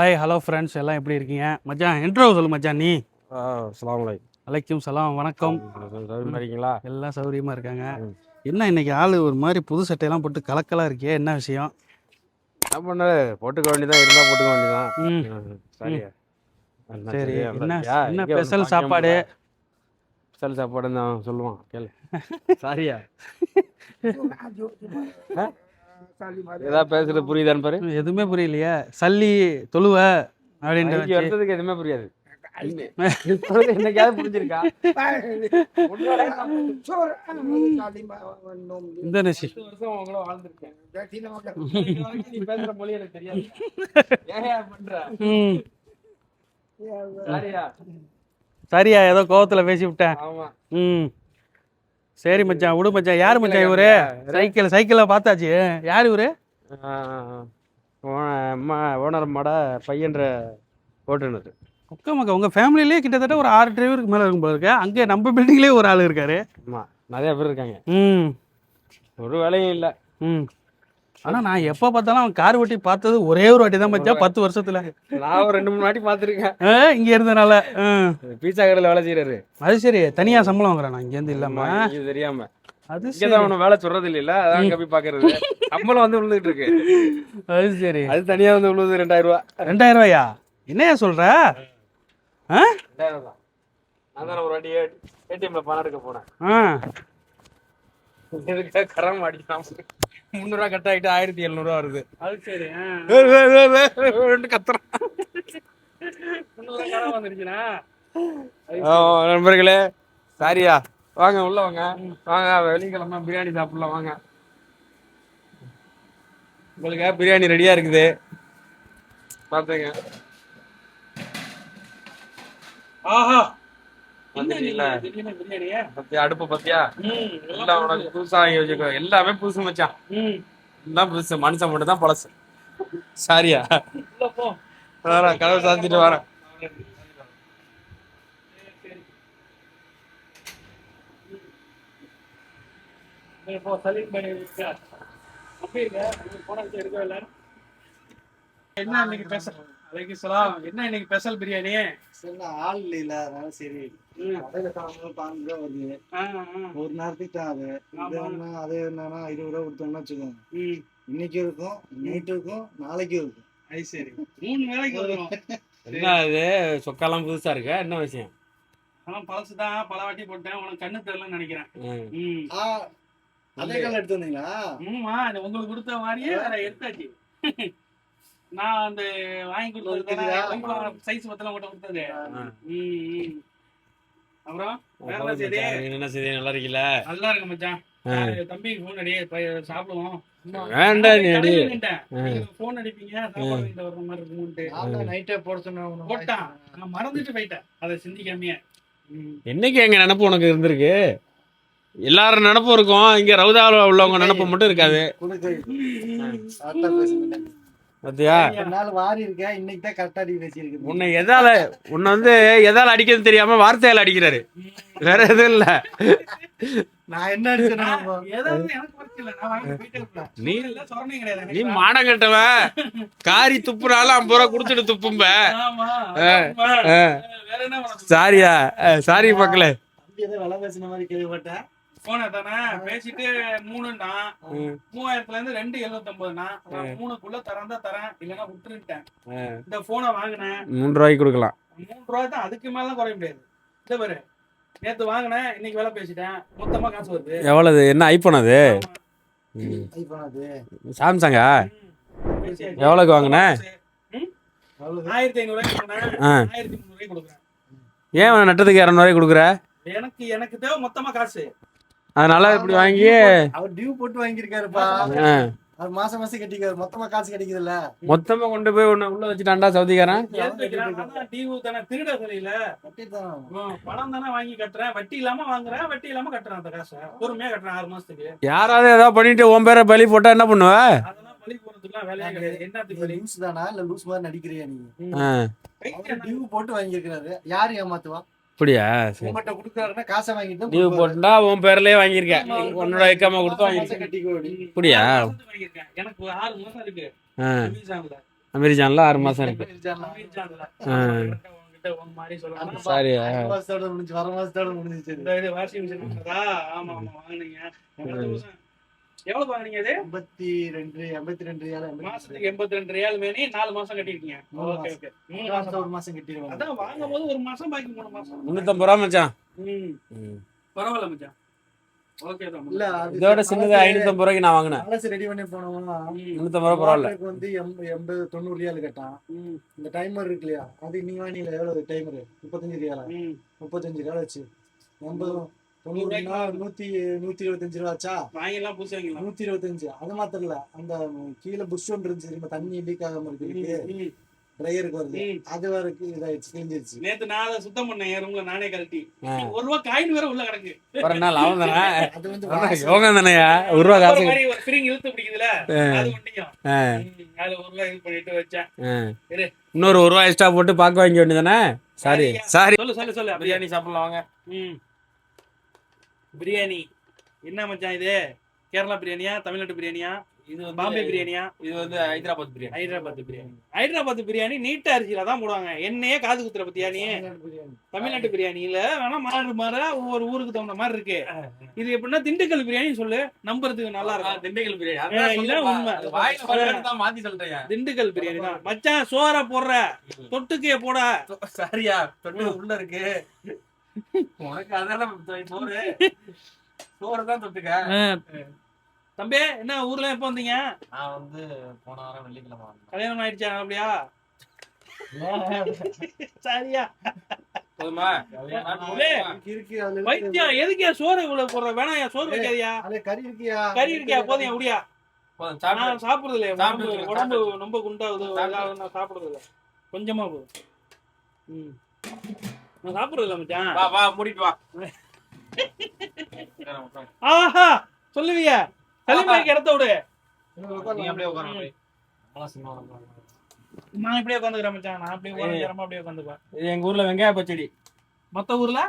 Hi hello friends எல்லாம் எப்படி இருக்கீங்க? மச்சான் இன்ட்ரோ சொல்லு மச்சான் நீ. வலைக்கும் அலைக்கும் சலாம் வணக்கம். இருக்கீங்களா எல்லாம் சௌகரியமாக இருக்காங்க. என்ன இன்னைக்கு ஆள் ஒரு மாதிரி புது சட்டையெல்லாம் போட்டு கலக்கலாக இருக்கே? என்ன விஷயம்? என்ன பண்ண போட்டுக்க வேண்டியதான் இருந்தா போட்டுக்க வேண்டியதான் சரி? என்ன என்ன ஸ்பெஷல் சாப்பாடு. ஸ்பெஷல் சாப்பாடுன்னு அவன் சொல்லுவான். கேளு. சாரியா. ஏதாவது பேசுறது புரியுதான்னு பாரு எதுவுமே புரியலையே. சல்லி தொழுவ அப்படின்ற மைக்கு வச்சு. எடுத்ததுக்கு எதுவுமே புரியாது. இப்பொழுது என்னைக்காவது புரிஞ்சிருக்கா? இந்தோனேஷி பத்து வருஷம் உங்கள வாழ்ந்திருக்கேன். நீ பேசுற மொழி எனக்கு தெரியாது. ஏன் பண்ற? ம். சாரியா? சரியா ஏதோ கோவத்தில் பேசி விட்டேன் ஆமா. ம். சரி மச்சான் விடு மச்சான். யார் மச்சான் இவரு? சைக்கிள் சைக்கிளில் பார்த்தாச்சு. யார் இவரு? ஓனர் மாட பையன்ற ஓட்டுனது ஒக்க மக்கா உங்கள் ஃபேமிலிலேயே கிட்டத்தட்ட ஒரு ஆறு டிரைவருக்கு மேலே இருக்கும் போல இருக்கு. அங்கே நம்ம பில்டிங்லேயே ஒரு ஆள் இருக்காரு. ஆமா நிறைய பேர் இருக்காங்க. ம். ஒரு வேலையும் இல்ல. ம். ஆனால் நான் எப்போ பார்த்தாலும் அவன் கார் ஓட்டி பார்த்தது ஒரே ஒரு வாட்டி தான் மச்சான் பத்து வருஷத்தில். நான் ஒரு ரெண்டு மூணு வாட்டி பார்த்துருக்கேன். இங்கே இருந்தனால பீஸா கடையில் வேலை செய்யறாரு அது சரி தனியாக சம்பளம் வாங்குறேன்? நான் இங்கேருந்து இல்லாமல் இது தெரியாம. அது சரி. வேலை சொல்றது இல்லைல்ல அதான் அங்க போய் பாக்குறது சம்பளம் வந்து விழுந்துட்டு இருக்கு. அது சரி. அது தனியா வந்து விழுது ரெண்டாயிரம் ரூபா. ரெண்டாயிரம் ரூபாயா? என்னையா சொல்கிற ஆ? ரெண்டாயிரம் தான். நான் ஒரு வாட்டி ஏடிஎம்ல பணம் எடுக்க போனேன். கரம் அடிக்கலாம் முந்நூறுவா கட் ஆகிட்டு ஆயிரத்தி எழுநூறுவா வருது. அது சரி கத்துறான். வந்துருச்சுண்ணா ஆமா, நண்பர்களே சாரியா. வாங்க உள்ள வாங்க. வாங்க வெள்ளிக்கிழமை பிரியாணி சாப்பிடலாம் வாங்க. உங்களுக்கு பிரியாணி ரெடியா இருக்குது. பாத்துங்க ஆஹா வந்துட்டீங்களா திடீர்னு பிரியாணியா பத்தியா அடுப்பு பத்தியா? ம் எல்லாம் உனக்கு புதுசா வச்சுக்கோ எல்லாமே புதுசு மச்சான். ம். எல்லாம் புதுசு. மனுஷன் மட்டும் தான் பழசு. சாரியா? வரேன் கதவை சாத்திட்டு வரேன். என்ன இன்னைக்கு ஸ்பெஷல் அலைக்கு சலாம். என்ன இன்னைக்கு ஸ்பெஷல் பிரியாணி? சொன்ன ஆள் இல்ல அதனால சரி. கடையில பாஞ்சு ரூபா வருது. ஒரு நேரத்துக்கு தான் அது இது ஆமா. என்ன அது என்னன்னா இருபது ரூபா கொடுத்தோம்னா வச்சுக்கோங்க. ம். இன்னைக்கு இருக்கும் நைட்டு இருக்கும் நாளைக்கு இருக்கும். அது சரி. மூணு வேலைக்கு வரும். என்ன இது? சொக்காலாம் புதுசா இருக்கா? என்ன விஷயம்? ஆனால் பழசு தான். பல வாட்டி போட்டேன். உனக்கு கண்ணு தெரியலன்னு நினைக்கிறேன். ம். ம். ஆ அதே கல்ல எடுத்து வந்தீங்களா? ஆமா இது உங்களுக்கு கொடுத்த மாதிரியே வேற எடுத்தாச்சு. நான் அந்த வாங்கி கொடுத்தது சைஸ் பத்தலாம் மட்டும் கொடுத்தது. அப்புறம் வேற என்ன செய்தி? நல்லா இருக்கீங்களா நல்லா இருக்கு மச்சான். தம்பி போன் அடி சாப்பிடுவோம். போன் அடிப்பீங்க வர்ற மாதிரி இருக்கும்ட்டு நைட்டே போட சொன்னேன் போட்டான். நான் மறந்துட்டு போயிட்டேன். அதை சிந்திக்காமையே. என்னைக்கு எங்க நினப்பு உனக்கு இருந்திருக்கு? எல்லாரும் நினப்பும் இருக்கும். இங்க ரவுதாவில் உள்ளவங்க நினப்பு மட்டும் இருக்காது. பாத்தியா? நாள் வாரி இருக்கேன் இன்னைக்கு தான் கரெக்டா அடி பேசியிருக்கு உன்னை எதால உன்னை வந்து எதால அடிக்கிறது தெரியாம வார்த்தையால அடிக்கிறாரு. வேற எதுவும் இல்ல. நான் என்ன. நீ நீ. மானம் கட்டவன் காரி துப்புனாலும் ஐம்பது ரூபா கொடுத்துட்டு துப்பும்ப. சாரியா. சாரி மக்களே. தம்பி ஏதோ விலை பேசின மாதிரி கேள்விப்பட்டேன். போன தானே? பேசிட்டு மூணுன்னா மூவாயிரத்துல இருந்து ரெண்டு எழுநூத்தம்பதுனா நான் மூணுக்குள்ள தரேன் தான் தரேன் இல்லைன்னா விட்டுருட்டேன் இந்த போனை வாங்கினேன். மூன்று ரூபாய்க்கு கொடுக்கலாம். மூணு ரூபாய் தான் அதுக்கு மேல குறைய முடியாது. இந்த பாரு நேத்து வாங்கினேன் இன்னைக்கு விலை பேசிட்டேன் மொத்தமா காசு வருது. எவ்வளவு என்ன ஐபோன் அது? சாம்சங்கா. எவ்வளவுக்கு வாங்கின? ம்? அவ்வளவு ஆயிரத்தி ஐநூறு வாங்கினேன். ஆயிரத்தி முந்நூறு ஏன் நட்டத்துக்கு இரநூறுவாய்க்கு கொடுக்குற? எனக்கு எனக்கு தேவை மொத்தமா காசு. அதனால இப்படி வாங்கி அவர் டியூ போட்டு வாங்கியிருக்காருப்பா. அவர் மாசம் மாசம் கட்டிக்காரு மொத்தமா காசு கிடைக்குதுல்ல மொத்தமா கொண்டு போய் உன்னை உள்ள வச்சுட்டான்டா சவுதிக்காரன். டியூ தானே. திருட ஆ, பணம் தானே வாங்கி கட்டுறேன். வட்டி இல்லாம வாங்குறேன். வட்டி இல்லாம கட்டுறேன் அந்த காசை. பொறுமையா கட்டுறேன் ஆறு மாசத்துக்கு. யாராவது ஏதாவது பண்ணிட்டு உன் பேரை பலி போட்டா என்ன பண்ணுவ? அதெல்லாம் பழி போறதுக்குலாம் வேலையே கிடையாது. என்னத்துக்கு லூஸ் தானா? இல்ல லூஸ் மாதிரி நடிக்கிறியா நீ? ஆ, அவர் டியூ போட்டு வாங்கியிருக்காரு யார் ஏமாத்துவா? அப்படியா? உங்கள்கிட்ட கொடுக்குறாருன்னா காசை வாங்கிட்டு லீவ். போட்டுட்டா உன் பேர்லயே வாங்கியிருக்க. உன்னோட இக்காம கொடுத்து மாசம் மாசம் வாங்கியிருக்க. கட்டிக்கோடி அப்படியா? வாங்கியிருக்கேன். எனக்கு ஆறு மாசம் இருக்கு. அமெரிக்கான்ல ஆறு மாசம் இருக்கு. சாரி வர மாசத்தோட முடிஞ்சிச்சு. Washing machine? ஆமா ஆமா வாங்குனீங்க. எவ்வளவு வாங்குனீங்க இது? எண்பத்தி ரெண்டு எண்பத்தி ரெண்டு ஏழு எண்பத்தி மாசத்துக்கு எண்பத்தி ரெண்டு ரியால் மேனி நாலு மாசம் கட்டிருக்கீங்க மூணு ஓகே மூணு. மாசம். ஒரு மாசம் கட்டிடுவாங்க அதான் வாங்கும் போது ஒரு மாசம் பாக்கி மூணு மாசம். முன்னூத்தம்பது ரூபா மச்சான். பரவாயில்ல மச்சான். ஓகே தான் இல்ல அது இதோட சின்னது ஐநூத்தம்பது ரூபாய்க்கு நான் வாங்கினேன். ரெடி பண்ணி போனோம்னா முன்னூத்தம்பது ரூபா பரவாயில்ல. வந்து எண்ப- எண்பது தொண்ணூறு ரியால் கட்டான். ம். இந்த டைமர் இருக்கு இல்லையா? அது நீங்க வாங்கினீங்களா? எவ்வளவு டைமர் முப்பத்தஞ்சு ரியாலா? ம். முப்பத்தஞ்சு ரியால் வச்சு. எண்பது தொண்ணூறுனா நூத்தி நூத்தி இருபத்தஞ்சு ரூபா ஆச்சா வாங்கிடலாம் புதுசு வாங்கிடலாம் நூத்தி இருபத்தஞ்சு. அது மாத்திரம் இல்ல. அந்த கீழே புஷ் ஒன்று இருந்துச்சு தெரியுமா? தண்ணி லீக் ஆகாம இருக்கு ட்ரையருக்கு வருது. அது வரைக்கும் இதாயிடுச்சு கிழிஞ்சிருச்சு. நேத்து நான் அதை சுத்தம் பண்ணேன். என் ரூம்ல நானே கழட்டி. ஒரு ரூபா காயின் வேற உள்ள கிடக்கு. ஒரு நாள் லாபம் தானே? அது வந்து. யோகம் தானேயா? ஒரு ரூபா காசு ஒரு மாதிரி ஒரு ஸ்ப்ரிங் இழுத்து பிடிக்குதுல. அது ஒண்டியும் ஆ, அதுல ஒரு ரூபா இது பண்ணிட்டு வச்சேன். இன்னொரு ஒரு ரூபா எக்ஸ்ட்ரா போட்டு பார்க்க வாங்க வேண்டியதானே சாரி. சாரி சொல்லு சொல்லு சொல்லு பிரியாணி சாப்பிடலாம் வாங்க. ம். பிரியாணி. என்ன மச்சான் இது? கேரளா பிரியாணியா தமிழ்நாட்டு பிரியாணியா? இது பாம்பே பிரியாணியா? இது வந்து ஹைதராபாத் பிரியாணி. ஹைதராபாத் பிரியாணி. ஹைதராபாத் பிரியாணி நீட்ட அரிசியில தான் போடுவாங்க. என்னையே காது குத்துற பத்தியா நீ? பிரியாணி. தமிழ்நாட்டு பிரியாணியில வேணா மாறு மாற ஒவ்வொரு ஊருக்கு தகுந்த மாதிரி இருக்கு. இது எப்படின்னா திண்டுக்கல் பிரியாணி சொல்லு. நம்புறதுக்கு நல்லா இருக்கும். திண்டுக்கல் பிரியாணி. உண்மை. மாத்தி சொல்றேன். திண்டுக்கல் பிரியாணி தான். மச்சான் சோற போடுற. தொட்டுக்கே போட. சரியா. தொட்டு உள்ள இருக்கு. உனக்கு அதெல்லாம் சோறு. சோறு தான் தொட்டுக்க. தம்பி என்ன ஊர்ல எப்ப வந்தீங்க? நான் வந்து போன வாரம் வெள்ளிக்கிழமை கல்யாணம் ஆயிடுச்சா அப்படியா? சரியா. போதுமா? சோறு இவ்வளவு போடுற? வேணாயா சோறு வைக்காதியா? கறி இருக்கியா? கறி இருக்கியா? போதும் நான் சாப்பிடுறது இல்லையா உடம்பு ரொம்ப குண்டாகுது சாப்பிடுறது இல்ல கொஞ்சமா போதும். ம். நான் சாப்பிடுறது இல்ல மச்சான். வா வா மூடிட்டு வா. ஆஹா சொல்லுவியா. சலிமாய்க்கு இடத்த விடு. நீ அப்படியே உட்காரு. நான் இப்படியே உட்காந்துக்கிறேன் மச்சான். நான் அப்படியே உட்காந்துக்கிறேன் அப்படியே உட்காந்துக்குவேன் இது எங்க ஊர்ல வெங்காய பச்சடி. மத்த ஊர்ல?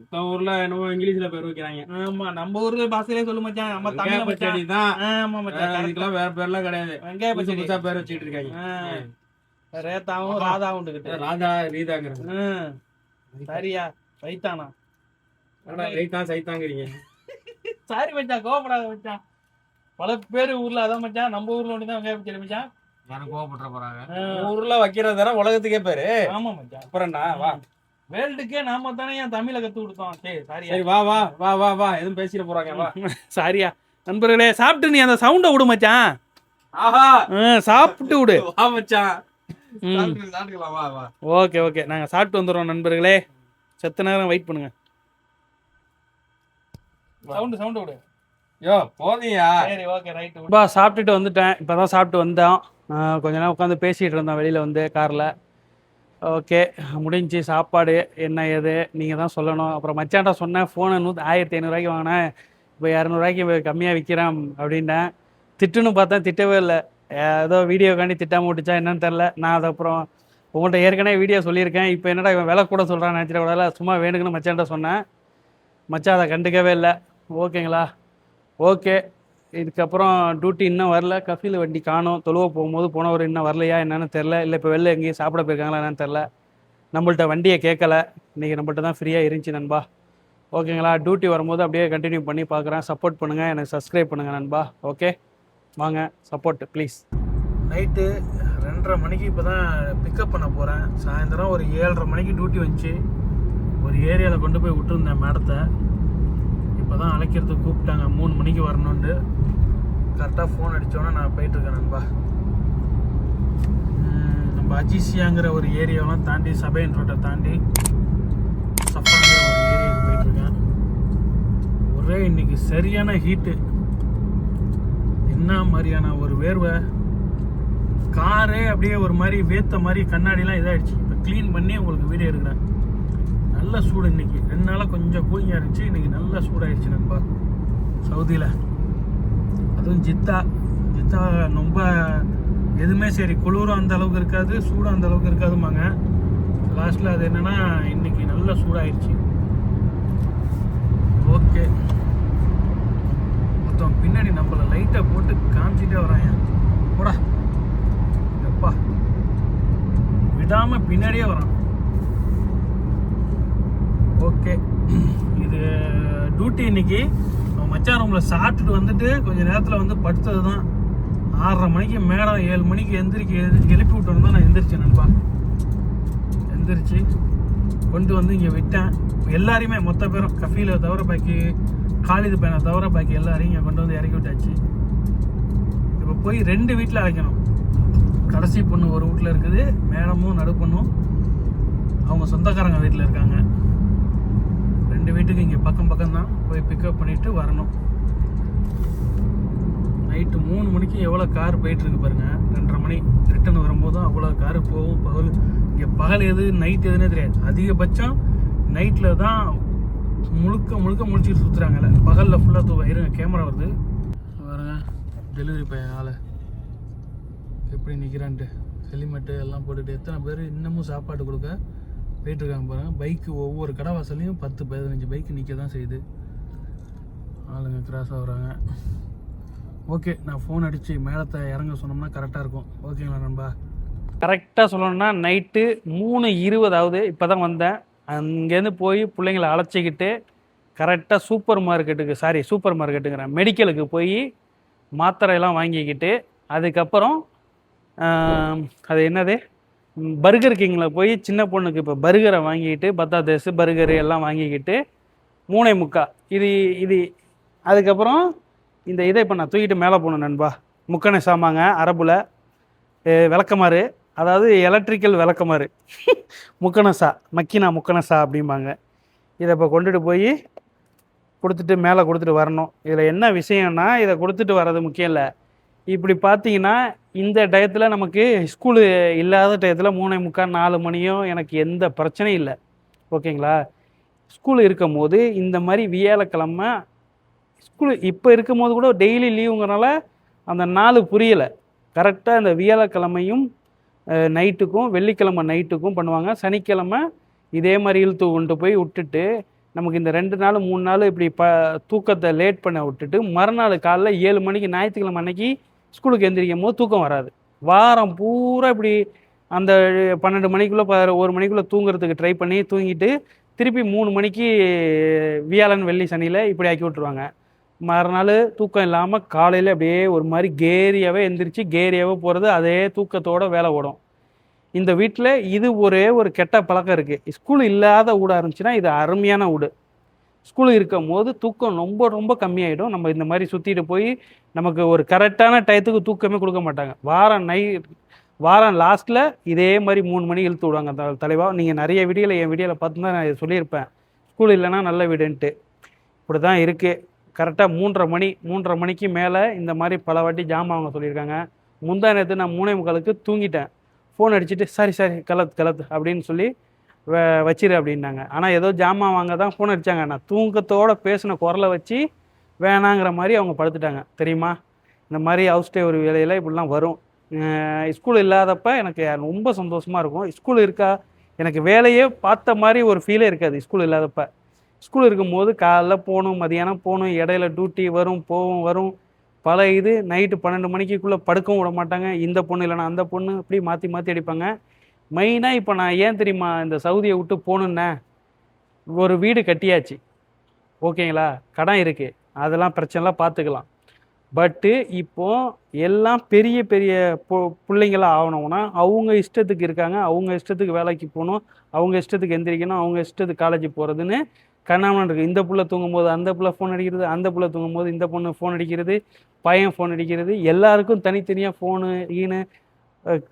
மத்த ஊர்ல என்னமோ இங்கிலீஷ்ல பேர் வைக்கிறாங்க. ஆமா நம்ம ஊர்ல பாஷையிலே சொல்லு மச்சான். நம்ம வெங்காய தமிழ் பச்சடி தான். ஆமா மச்சான். இதுக்கெல்லாம் வேற பேர்லாம் கிடையாது. வெங்காய பச்சடி. புதுசா பேர் வச்சுட்டு இருக்காங்க. ராதாவும் கிட்ட ராதா ரீதாங்கிறது சரியா? ஆனா ரைத்தா சைத்தாங்கிறீங்க. சாரி மச்சான் கோவப்படாத மச்சான். பல பேர் ஊர்ல அதான் மச்சான் நம்ம ஊர்ல ஒண்ணுதான் வெங்காய பச்சடி மச்சான். யாரும் கோவப்பட்டுற போறாங்க. ஊர்ல வைக்கிறது தானே உலகத்துக்கே பேரு. ஆமா மச்சான். அப்புறம் என்ன? வா. வேர்ல்டுக்கே நாம தானே ஏன் தமிழை கத்து கொடுத்தோம். சரி சாரியா. சரி வா வா வா வா வா. எதுவும் பேசிட போறாங்க வா. சாரியா. நண்பர்களே சாப்பிட்டு நீ அந்த சவுண்டை விடு மச்சான். ஆஹா. ஆ, சாப்பிட்டு விடு. வா மச்சான். Okay okay. நாங்க சாப்பிட்டு வந்துடுறோம் நண்பர்களே. செத்த நேரம் வெயிட் பண்ணுங்க. சவுண்டு சவுண்டு விடு. யோ போதியா? சரி ஓகே ரைட் பா சாப்பிட்டுட்டு வந்துட்டேன். இப்போ தான் சாப்பிட்டு வந்தோம் கொஞ்ச நேரம் உட்காந்து பேசிகிட்டு இருந்தோம் வெளியில் வந்து காரில். ஓகே முடிஞ்சு சாப்பாடு என்ன ஏது நீங்கள் தான் சொல்லணும். அப்புறம் மச்சான்ட்ட சொன்னேன் ஃபோனை நூ ஆயிரத்தி ஐநூறுரூவாய்க்கு வாங்கினேன். இப்போ இரநூறுவாய்க்கு கம்மியாக விற்கிறேன் அப்படின்னேன். திட்டுன்னு பார்த்தேன் திட்டவே இல்லை. ஏதோ வீடியோக்காண்டி திட்டாம விட்டுச்சா என்னன்னு தெரில நான் அது அப்புறம் உங்கள்கிட்ட ஏற்கனவே வீடியோ சொல்லியிருக்கேன். இப்போ என்னடா இவன் விலை கூட சொல்கிறான் நினச்சிட கூடாது சும்மா வேணுங்கன்னு மச்சான்ட்ட சொன்னேன். மச்சான் அதை கண்டுக்கவே இல்லை. ஓகேங்களா ஓகே இதுக்கப்புறம் டியூட்டி இன்னும் வரல. கஃபீல் வண்டி காணும். தொழுவ போகும்போது போனவர் இன்னும் வரலையா என்னன்னு தெரில இல்லை இப்போ வெளில எங்கேயும் சாப்பிட போயிருக்காங்களா என்னன்னு தெரில நம்மள்ட்ட வண்டியை கேட்கல. இன்றைக்கி நம்மள்ட்ட தான் ஃப்ரீயாக இருந்துச்சு நண்பா. ஓகேங்களா டியூட்டி வரும்போது அப்படியே கண்டினியூ பண்ணி பார்க்குறேன். சப்போர்ட் பண்ணுங்கள் எனக்கு சப்ஸ்கிரைப் பண்ணுங்கள் நண்பா. ஓகே வாங்க சப்போர்ட் ப்ளீஸ் நைட்டு ரெண்டரை மணிக்கு இப்போ தான் பிக்கப் பண்ண போகிறேன் சாயந்தரம் ஒரு ஏழரை மணிக்கு டியூட்டி வந்துச்சு ஒரு ஏரியாவில் கொண்டு போய் விட்டுருந்தேன் மேடத்தை. இப்போ தான் அழைக்கிறதுக்கு கூப்பிட்டாங்க. மூணு மணிக்கு வரணுன்ட்டு கரெக்டாக ஃபோன் அடித்தோன்னே நான் போயிட்டுருக்கேன் நண்பா. நம்ம அஜிசியாங்கிற ஒரு ஏரியாவெலாம் தாண்டி சபைன் ரோட்டை தாண்டி சஃபாங்கிற ஒரு ஏரியாவுக்கு போயிட்டுருக்கேன். ஒரே இன்றைக்கி சரியான ஹீட்டு மாதிரியான ஒரு வேர்வை காரே அப்படியே ஒரு மாதிரி வேத்த மாதிரி கண்ணாடிலாம் இதாகிடுச்சு இப்போ க்ளீன் பண்ணி உங்களுக்கு வீடியோ எடுக்கிறேன். நல்ல சூடு இன்னைக்கு. ரெண்டு நாளாக கொஞ்சம் கூலிங்காக இருந்துச்சு. இன்னைக்கு நல்ல சூடாகிடுச்சு நண்பா. சவுதியில். அதுவும் ஜித்தா. ஜித்தா ரொம்ப எதுவுமே சரி குளிரும் அந்த அளவுக்கு இருக்காது சூடும் அந்த அளவுக்கு இருக்காதுமாங்க லாஸ்ட்டில் அது என்னென்னா இன்னைக்கு நல்ல சூடாயிடுச்சு. ஓகே. மொத்தம் பின்னாடி நம்மளை லைட்டை காமிச்சிட்டே வராங்க போடா எப்பா விடாமல் பின்னாடியே வரான் ஓகே இது டியூட்டி இன்னைக்கு மச்சான் ரூமில் சாப்பிட்டுட்டு வந்துட்டு கொஞ்சம் நேரத்தில் வந்து படுத்தது தான் ஆறரை மணிக்கு மேடம் ஏழு மணிக்கு எந்திரிக்க எழுப்பி விட்டோன்னு தான் நான் எந்திரிச்சேன் நண்பா எந்திரிச்சு கொண்டு வந்து இங்கே விட்டேன் எல்லாரையுமே மொத்த பேரும் கஃபீல தவிர பாக்கி காலிது பையனை தவிர பாக்கி எல்லாரையும் இங்கே கொண்டு வந்து இறக்கி விட்டாச்சு போய் ரெண்டு வீட்டில் அழைக்கணும் கடைசி பொண்ணு ஒரு வீட்டில் இருக்குது மேடமும் நடு பொண்ணும் அவங்க சொந்தக்காரங்க வீட்டில் இருக்காங்க. ரெண்டு வீட்டுக்கு இங்கே பக்கம் பக்கம் தான் போய் பிக்கப் பண்ணிட்டு வரணும். நைட்டு மூணு மணிக்கு எவ்வளோ கார் போயிட்டுருக்கு பாருங்கள் ரெண்டரை மணி ரிட்டர்ன் வரும்போதும் அவ்வளோ கார் போகும் பகல். இங்கே பகல் எது நைட் எதுனே தெரியாது. அதிகபட்சம் நைட்டில் தான் முழுக்க முழுக்க முழிச்சிட்டு சுற்றுறாங்கல்ல பகலில் ஃபுல்லாக தூ இருங்க கேமரா வருது. டெலிவரி பையனால் எப்படி நிற்கிறான்ட்டு ஹெல்மெட்டு எல்லாம் போட்டுட்டு எத்தனை பேர் இன்னமும் சாப்பாடு கொடுக்க போயிட்டுருக்காங்க பாருங்கள் பைக்கு ஒவ்வொரு கடை பத்து பதினஞ்சு பைக் நிற்க தான் செய்யுது. ஆளுங்க கிராஸ் ஆகுறாங்க. ஓகே நான் ஃபோன் அடித்து மேலத்தை இறங்க சொன்னோம்னா கரெக்டாக இருக்கும். ஓகேங்களா நண்பா? கரெக்டாக சொல்லணும்னா நைட்டு மூணு இருபதாவது இப்போ தான் வந்தேன். அங்கேருந்து போய் பிள்ளைங்களை அழைச்சிக்கிட்டு கரெக்டாக சூப்பர் மார்க்கெட்டுக்கு சாரி சூப்பர் மார்க்கெட்டுங்கிறேன் மெடிக்கலுக்கு போய் மாத்திரையெல்லாம் வாங்கிக்கிட்டு அதுக்கப்புறம் அது என்னது? பர்கர் கிங்கில் போய் சின்ன பொண்ணுக்கு இப்போ பர்கரை வாங்கிக்கிட்டு பத்தாதேஸ் பர்கரு எல்லாம் வாங்கிக்கிட்டு மூணே முக்கா. இது இது அதுக்கப்புறம் இந்த இதை இப்போ நான் தூக்கிட்டு மேலே போகணும் நண்பா. முக்கனை சாமாங்க அரபுல. விளக்கமாறு. அதாவது எலக்ட்ரிக்கல் விளக்கமாறு. முக்கனசா மக்கினா முக்கனசா அப்படிம்பாங்க. இதை இப்போ கொண்டுட்டு போய் கொடுத்துட்டு மேலே கொடுத்துட்டு வரணும். இதில் என்ன விஷயம்னா இதை கொடுத்துட்டு வர்றது முக்கியம் இல்லை. இப்படி பார்த்தீங்கன்னா இந்த டயத்தில் நமக்கு ஸ்கூலு இல்லாத டயத்தில் மூணே முக்கால் நாலு மணியும் எனக்கு எந்த பிரச்சனையும் இல்லை. ஓகேங்களா? ஸ்கூல் இருக்கும் போது இந்த மாதிரி வியாழக்கிழமை ஸ்கூல் இப்போ இருக்கும் போது கூட டெய்லி லீவுங்கிறனால அந்த நாள் புரியலை. கரெக்டாக இந்த வியாழக்கிழமையும் நைட்டுக்கும் வெள்ளிக்கிழமை நைட்டுக்கும் பண்ணுவாங்க. சனிக்கிழமை இதே மாதிரி இழுத்து கொண்டு போய் விட்டுட்டு நமக்கு இந்த ரெண்டு நாள் மூணு நாள் இப்படி ப தூக்கத்தை லேட் பண்ண விட்டுட்டு மறுநாள் காலைல ஏழு மணிக்கு ஞாயிற்றுக்கிழமை அன்னைக்கு ஸ்கூலுக்கு எந்திரிக்கும் போது தூக்கம் வராது. வாரம் பூரா இப்படி அந்த பன்னெண்டு மணிக்குள்ளே ப ஒரு மணிக்குள்ளே தூங்குறதுக்கு ட்ரை பண்ணி தூங்கிட்டு திருப்பி மூணு மணிக்கு வியாழன் வெள்ளி சனியில் இப்படி ஆக்கி விட்ருவாங்க மறுநாள் தூக்கம் இல்லாமல் காலையில் அப்படியே ஒரு மாதிரி கேரியாகவே எந்திரிச்சு கேரியாகவே போகிறது அதே தூக்கத்தோட வேலை ஓடும். இந்த வீட்டில் இது ஒரே ஒரு கெட்ட பழக்கம் இருக்குது ஸ்கூல் இல்லாத வீடாக இருந்துச்சுன்னா இது அருமையான வீடு ஸ்கூல் இருக்கும் போது தூக்கம் ரொம்ப ரொம்ப கம்மியாயிடும். நம்ம இந்த மாதிரி சுற்றிட்டு போய் நமக்கு ஒரு கரெக்டான டயத்துக்கு தூக்கமே கொடுக்க மாட்டாங்க. வாரம் நை வாரம் லாஸ்ட்டில் இதே மாதிரி மூணு மணி இழுத்து விடுவாங்க த தலைவா. நீங்கள் நிறைய வீடியோவில் என் வீடியோவில் பார்த்து தான் நான் இதை சொல்லியிருப்பேன். ஸ்கூல் இல்லைன்னா நல்ல வீடுன்ட்டு. இப்படி தான் இருக்குது கரெக்டாக மூன்றரை மணி மூன்றரை மணிக்கு மேலே இந்த மாதிரி பல வாட்டி ஜாமான் அவங்க சொல்லியிருக்காங்க. முந்தா நேரத்து நான் மூணே முக்காலுக்கு தூங்கிட்டேன். ஃபோன் அடிச்சுட்டு சரி சரி கலத்து கலத்து அப்படின்னு சொல்லி வ வச்சிரு அப்படின்னாங்க. ஆனால் ஏதோ ஜாமான் வாங்க தான் ஃபோன் அடித்தாங்க நான் தூங்கத்தோடு பேசின குரலை வச்சு வேணாங்கிற மாதிரி அவங்க படுத்துட்டாங்க. தெரியுமா? இந்த மாதிரி ஹவுஸ் டே ஒரு வேலையில் இப்படிலாம் வரும். ஸ்கூல் இல்லாதப்ப எனக்கு ரொம்ப சந்தோஷமாக இருக்கும். ஸ்கூல் இருக்கா? எனக்கு வேலையே பார்த்த மாதிரி ஒரு ஃபீலே இருக்காது ஸ்கூல் இல்லாதப்ப. ஸ்கூல் இருக்கும்போது காலைல போகணும் மதியானம் போகணும் இடையில டியூட்டி வரும் போகும் வரும். பல இது நைட்டு பன்னெண்டு மணிக்குள்ளே படுக்கவும் விட மாட்டாங்க. இந்த பொண்ணு இல்லைனா அந்த பொண்ணு அப்படி மாற்றி மாற்றி அடிப்பாங்க. மெயினாக இப்போ நான் ஏன் தெரியுமா இந்த சவுதியை விட்டு போகணுன்னே ஒரு வீடு கட்டியாச்சு. ஓகேங்களா? கடன் இருக்குது அதெல்லாம் பிரச்சனைலாம் பார்த்துக்கலாம். பட்டு இப்போ எல்லாம் பெரிய பெரிய பொ பிள்ளைங்களாம் ஆகணும்னா அவங்க இஷ்டத்துக்கு இருக்காங்க. அவங்க இஷ்டத்துக்கு வேலைக்கு போகணும். அவங்க இஷ்டத்துக்கு எந்திரிக்கணும். அவங்க இஷ்டத்துக்கு காலேஜ் போகிறதுன்னு கண்ணாமணம் இருக்குது இந்த புள்ள தூங்கும்போது அந்த புள்ள ஃபோன் அடிக்கிறது அந்த புள்ள தூங்கும்போது இந்த பொண்ணு ஃபோன் அடிக்கிறது பையன் ஃபோன் அடிக்கிறது. எல்லாருக்கும் தனித்தனியாக ஃபோனு ஈனு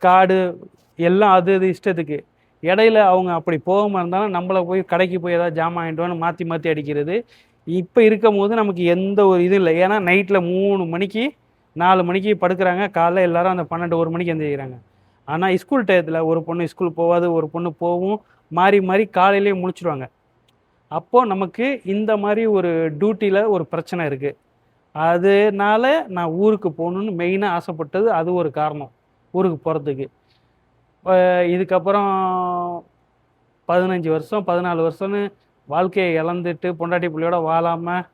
காடு எல்லாம் அது அது இஷ்டத்துக்கு. இடையில அவங்க அப்படி போகாமல் இருந்தாலும் நம்மளை போய் கடைக்கு போய் ஏதாவது ஜாமான் வாங்கிட்டு மாற்றி மாற்றி அடிக்கிறது. இப்போ இருக்கும் போது நமக்கு எந்த ஒரு இதுவும் இல்லை. ஏன்னா நைட்டில் மூணு மணிக்கு நாலு மணிக்கு படுக்கிறாங்க. காலைல எல்லாரும் அந்த பன்னெண்டு ஒரு மணிக்கு எந்திரிக்கிறாங்க. ஆனால் ஸ்கூல் டயத்தில் ஒரு பொண்ணு ஸ்கூல் போகாது ஒரு பொண்ணு போகும் மாறி மாறி காலையிலேயே முழிச்சிருவாங்க. அப்போது நமக்கு இந்த மாதிரி ஒரு டியூட்டியில் ஒரு பிரச்சனை இருக்குது அதனால நான் ஊருக்கு போகணுன்னு மெயினாக ஆசைப்பட்டது அது ஒரு காரணம் ஊருக்கு போகிறதுக்கு இதுக்கப்புறம் பதினஞ்சு வருஷம் பதினாலு வருஷம்னு வாழ்க்கையை இழந்துட்டு பொண்டாட்டி பிள்ளையோட வாழாமல்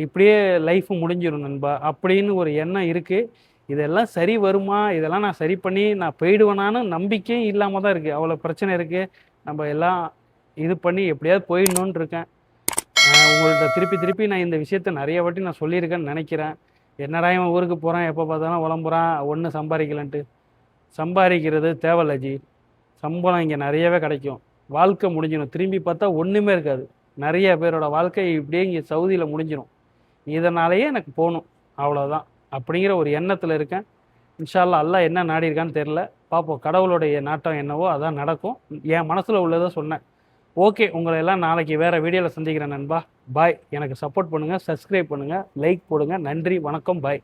இப்படியே லைஃப் முடிஞ்சிடும் நண்பா அப்படின்னு ஒரு எண்ணம் இருக்குது இதெல்லாம் சரி வருமா? இதெல்லாம் நான் சரி பண்ணி நான் போயிடுவேனான்னு நம்பிக்கையும் இல்லாமல் தான் இருக்குது அவ்வளோ பிரச்சனை இருக்குது நம்ம எல்லாம் இது பண்ணி எப்படியாவது போயிடணுன்னு இருக்கேன். உங்கள்கிட்ட திருப்பி திருப்பி நான் இந்த விஷயத்த நிறைய வாட்டி நான் சொல்லியிருக்கேன்னு நினைக்கிறேன். என்னடா இவன் ஊருக்கு போகிறான் எப்போ பார்த்தாலும் உழம்புறான் ஒன்றும் சம்பாதிக்கலன்ட்டு. சம்பாதிக்கிறது தேவையில்ல ஜி. சம்பளம் இங்கே நிறையவே கிடைக்கும். வாழ்க்கை முடிஞ்சிடும். திரும்பி பார்த்தா ஒன்றுமே இருக்காது. நிறைய பேரோட வாழ்க்கை இப்படியே இங்கே சவுதியில் முடிஞ்சிடும் இதனாலேயே எனக்கு போகணும். அவ்வளோதான் அப்படிங்கிற ஒரு எண்ணத்தில் இருக்கேன். இன்ஷால்லா அல்லா என்ன நாடி இருக்கான்னு தெரில பார்ப்போம். கடவுளுடைய நாட்டம் என்னவோ அதான் நடக்கும். என் மனசில் உள்ளதை சொன்னேன். ஓகே உங்களை எல்லாம் நாளைக்கு வேறு வீடியோவில் சந்திக்கிறேன் நண்பா. பாய் எனக்கு சப்போர்ட் பண்ணுங்கள் சப்ஸ்கிரைப் பண்ணுங்கள் லைக் போடுங்க. நன்றி வணக்கம் பாய்